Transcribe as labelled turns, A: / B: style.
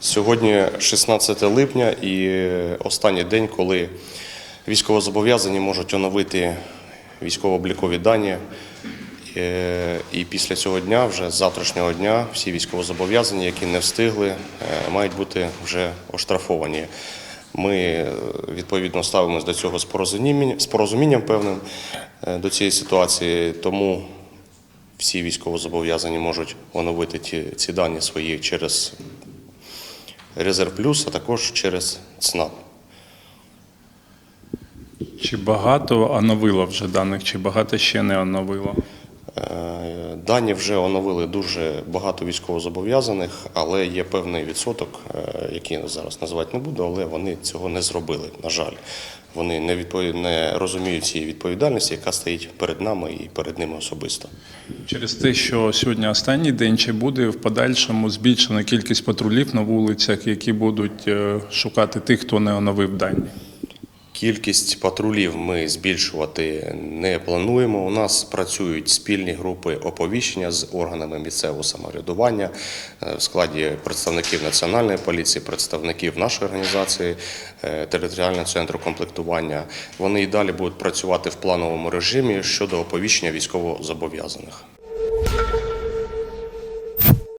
A: Сьогодні 16 липня і останній день, коли військовозобов'язані можуть оновити військово-облікові дані. Е, І після цього дня, вже з завтрашнього дня, всі військовозобов'язані, які не встигли, е, мають бути вже оштрафовані. Ми е, відповідно ставимося до цього з порозумінням, певним до цієї ситуації. Тому всі військовозобов'язані можуть оновити ці дані свої через Резерв Плюс, а також через ЦНАП.
B: Чи багато оновило вже даних, чи багато ще не оновило?
A: Дані вже оновили дуже багато військовозобов'язаних, але є певний відсоток, е, який зараз називати не буду, але вони цього не зробили. На жаль, вони не відпові... не розуміють цієї відповідальності, яка стоїть перед нами і перед ними особисто.
B: Через те, що сьогодні останній день, чи буде в подальшому збільшена кількість патрулів на вулицях, які будуть е, шукати тих, хто не оновив дані?
A: Кількість патрулів ми збільшувати не плануємо. У нас працюють спільні групи оповіщення з органами місцевого самоврядування е, в складі представників національної поліції, представників нашої організації, е, територіального центру комплектування. Вони і далі будуть працювати в плановому режимі щодо оповіщення військовозобов'язаних.